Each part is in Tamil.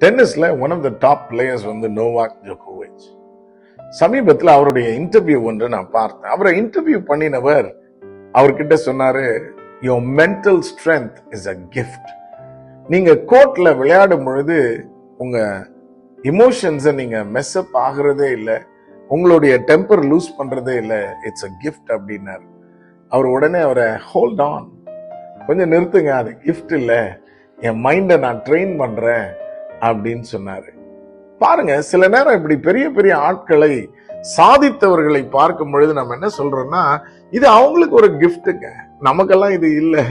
டென்னிஸ்ல one of the top players வந்து நோவாக் ஜோகோவிச் சமீபத்தில் அவருடைய இன்டர்வியூ ஒன்று நான் பார்த்தேன். அவரை இன்டர்வியூ பண்ணினவர் அவர்கிட்ட சொன்னாரு your mental strength is a gift நீங்க கோர்ட்ல விளையாடும் பொழுது உங்க இமோஷன்ஸை நீங்க மெஸ்அப் ஆகுறதே இல்லை உங்களுடைய டெம்பர் லூஸ் பண்றதே இல்லை இட்ஸ் அ கிஃப்ட் அப்படின்னார். அவர் உடனே அவரை ஹோல்ட் ஆன் கொஞ்சம் நிறுத்துங்க அது கிஃப்ட் இல்லை. என் மைண்டை நான் ட்ரெயின் பண்றேன். அப்படின்னு சொன்னாரு. பாருங்க சில நேரம் இப்படி பெரிய பெரிய ஆட்களை சாதித்தவர்களை பார்க்கும் பொழுது நம்ம என்ன சொல்றோம்னா இது அவங்களுக்கு ஒரு கிஃப்ட்டுங்க நமக்கெல்லாம் இது இல்லை.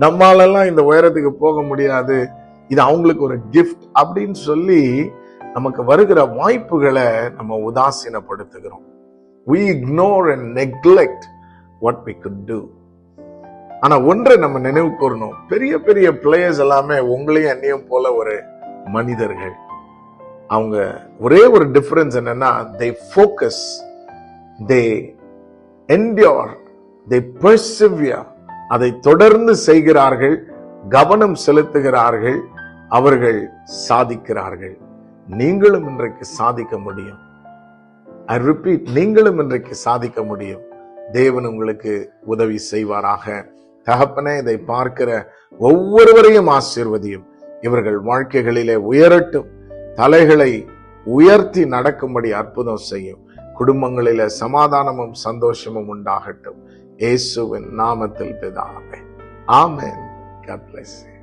நம்மளாலெல்லாம் இந்த உயரத்துக்கு போக முடியாது. இது அவங்களுக்கு ஒரு கிஃப்ட் அப்படின்னு சொல்லி நமக்கு வருகிற வாய்ப்புகளை நம்ம உதாசீனப்படுத்துகிறோம். We ignore and neglect what we could do ஆனா ஒன்றை நம்ம நினைவு கூறணும். பெரிய பெரிய பிளேயர்ஸ் எல்லாமே உங்களையும் என்னையும் போல ஒரு மனிதர்கள். அவங்க ஒரே ஒரு டிஃபரன்ஸ் என்னன்னா தே ஃபோக்கஸ் தே என்டியோர் தே பர்சிவியா அதை தொடர்ந்து செய்கிறார்கள் கவனம் செலுத்துகிறார்கள் அவர்கள் சாதிக்கிறார்கள். நீங்களும் இன்றைக்கு சாதிக்க முடியும். ஐ ரிப்பீட் நீங்களும் இன்றைக்கு சாதிக்க முடியும். தேவன் உங்களுக்கு உதவி செய்வாராக. தகப்பனே இதை பார்க்கிற ஒவ்வொருவரையும் ஆசீர்வதியும். இவர்கள் வாழ்க்கைகளிலே உயரட்டும் தலைகளை உயர்த்தி நடக்கும்படி அற்புதம் செய்யும். குடும்பங்களில சமாதானமும் சந்தோஷமும் உண்டாகட்டும். இயேசுவின் நாமத்தில் பிதாவே. ஆமேன். God bless you.